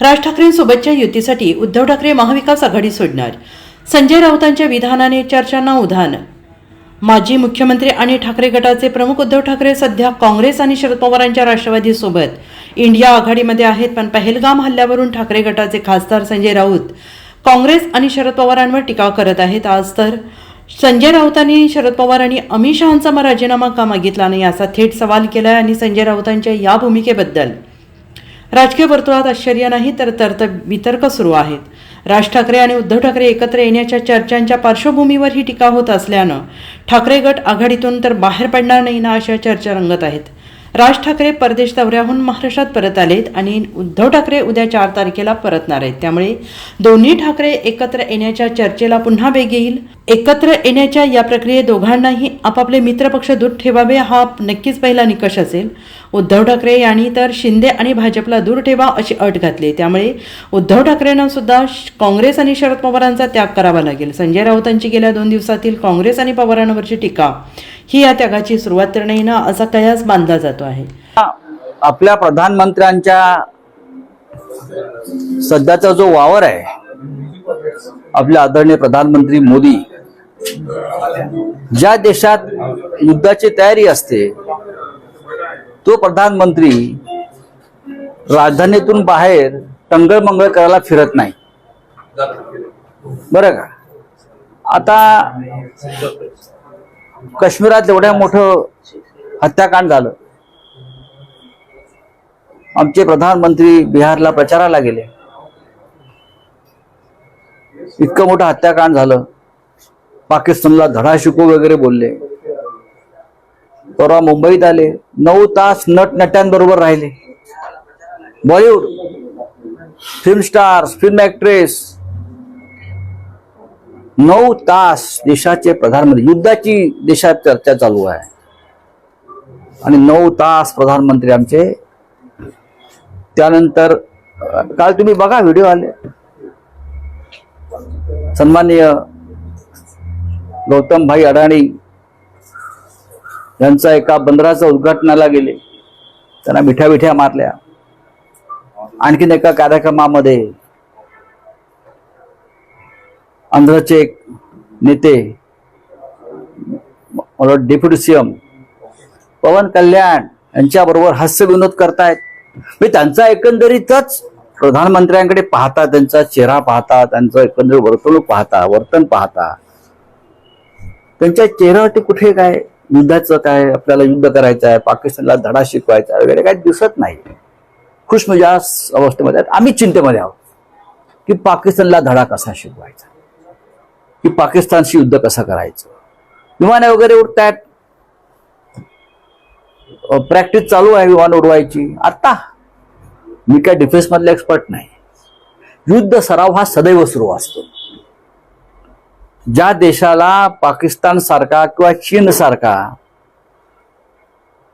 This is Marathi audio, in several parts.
राज ठाकरेंसोबतच्या युतीसाठी उद्धव ठाकरे महाविकास आघाडी सोडणार. संजय राऊतांच्या विधानाने चर्चांना उधाण. माजी मुख्यमंत्री आणि ठाकरे गटाचे प्रमुख उद्धव ठाकरे सध्या काँग्रेस आणि शरद पवारांच्या राष्ट्रवादीसोबत. इंडिया आघाडीमध्ये आहेत पण पहलगाम हल्ल्यावरून ठाकरे गटाचे खासदार संजय राऊत काँग्रेस आणि शरद पवारांवर टीका करत आहेत. आज तर संजय राऊतांनी शरद पवार आणि अमित शहांचा मग राजीनामा का मागितला नाही असा थेट सवाल केला आणि संजय राऊतांच्या या भूमिकेबद्दल. राजकीय वर्तुळात आश्चर्य नाही तर तर्त वितर्क सुरू आहेत. राज ठाकरे आणि उद्धव ठाकरे एकत्र येण्याच्या चर्चांच्या पार्श्वभूमीवर ही टीका होत असल्यानं ठाकरे गट आघाडीतून तर बाहेर पडणार नाही ना अशा चर्चा रंगत आहेत. राज ठाकरे परदेश दौऱ्याहून महाराष्ट्रात परत आलेत आणि उद्धव ठाकरे उद्या चार तारखेला परतणार आहेत. त्यामुळे दोन्ही ठाकरे एकत्र येण्याच्या चर्चेला पुन्हा वेग येईल. एकत्र येण्याच्या या प्रक्रियेत दोघांनाही आपापले मित्रपक्ष दूर ठेवावे हा नक्कीच पहिला निकष असेल. उद्धव ठाकरे यांनी तर शिंदे आणि भाजपला दूर ठेवा अशी अट घातली. त्यामुळे उद्धव ठाकरेंना सुद्धा काँग्रेस आणि शरद पवारांचा त्याग करावा लागेल. संजय राऊतांची गेल्या दोन दिवसातील काँग्रेस आणि पवारांवरची टीका. ही या त्यागाची सुरुवात तर नाही ना असा कयास बांधला जातो आहे. आपल्या प्रधानमंत्र्यांच्या सध्याचा जो वावर आहे आपले आदरणीय प्रधानमंत्री मोदी ज्या देशात युद्धाची तयारी असते तो प्रधानमंत्री राजधानीतून बाहेर टंगळमंगळ करायला फिरत नाही. बरं का? आता काश्मीरात एवढ्या मोठं हत्याकांड झालं. आमचे प्रधानमंत्री बिहारला प्रचाराला गेले. इतकं मोठं हत्याकांड झालं. पाकिस्तानला धडा शिकू वगैरे बोलले. परवा मुंबईत आले. नऊ तास नटनट्यांबरोबर राहिले. Bollywood film stars film actress नऊ तास देशाचे प्रधानमंत्री युद्धाची देशात चर्चा चालू आहे. आणि नऊ तास प्रधानमंत्री आमचे. त्यानंतर काल तुम्ही बघा व्हिडिओ आले. सन्माननीय गौतम भाई अडाणी यांचा एका बंदराचं उद्घाटनाला गेले. त्यांना मिठ्या मिठ्या मारल्या. आणखीन एका कार्यक्रमामध्ये आंध्रचे एक नेते मला डेप्युटी सीएम पवन कल्याण यांच्याबरोबर हास्य विनोद करतायत. म्हणजे त्यांचा एकंदरीतच प्रधानमंत्र्यांकडे पाहता त्यांचा चेहरा पाहता त्यांचं एकंदरीत वर्तणूक पाहता वर्तन पाहता. त्यांच्या चेहऱ्यावरती कुठे काय युद्धाचं काय आपल्याला युद्ध करायचं आहे पाकिस्तानला धडा शिकवायचा वगैरे काय दिसत नाही. खुशमिजाज म्हणजे अवस्थेमध्ये आहेत. आम्ही चिंतेमध्ये आहोत की पाकिस्तानला धडा कसा शिकवायचा? की पाकिस्तानशी युद्ध कसं करायचं? विमाने वगैरे उडतायत. प्रॅक्टिस चालू आहे विमान उडवायची. आता मी काय डिफेन्स मधले एक्सपर्ट नाही. युद्ध सराव हा सदैव सुरू असतो. ज्या देशाला पाकिस्तान सारखा किंवा चीन सारखा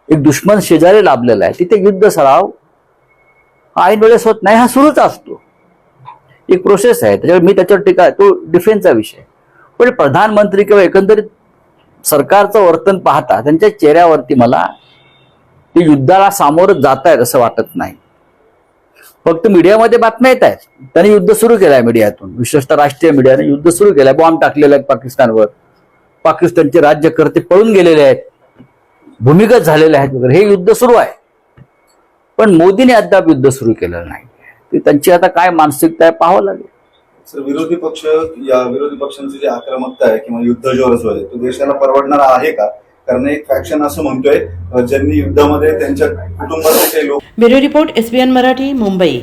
एक दुश्मन शेजारी लाभलेला आहे तिथे युद्ध सराव ऐन वेळेस होत नाही हा सुरूच असतो. एक प्रोसेस आहे. त्याच्यावर मी त्याच्यावर टीका तो डिफेन्सचा विषय पण प्रधानमंत्री किंवा एकंदरीत सरकारचं वर्तन पाहता त्यांच्या चेहऱ्यावरती मला ते युद्धाला सामोरं जात आहेत असं वाटत नाही. फक्त मीडियामध्ये बातम्या येत आहेत. त्यांनी युद्ध सुरू केलंय मीडियातून. विशेषतः राष्ट्रीय मीडियाने युद्ध सुरू केलंय. बॉम्ब टाकलेला आहे पाकिस्तानवर. पाकिस्तानचे राज्यकर्ते पळून गेलेले आहेत. भूमिगत झालेले आहेत वगैरे. हे युद्ध सुरू आहे. पण मोदीने अद्याप युद्ध सुरू केलं नाही. ते त्यांची आता काय मानसिकता आहे पाहावं लागेल. सर विरोधी पक्ष या विरोधी पक्षांची जी आक्रमकता आहे किंवा युद्ध जो असो आहे तो देशाला परवडणारा आहे का? कारण एक फॅक्शन असं म्हणतोय ज्यांनी युद्धामध्ये त्यांच्या कुटुंबाचे काही लोक bureau report SBN Marathi Mumbai.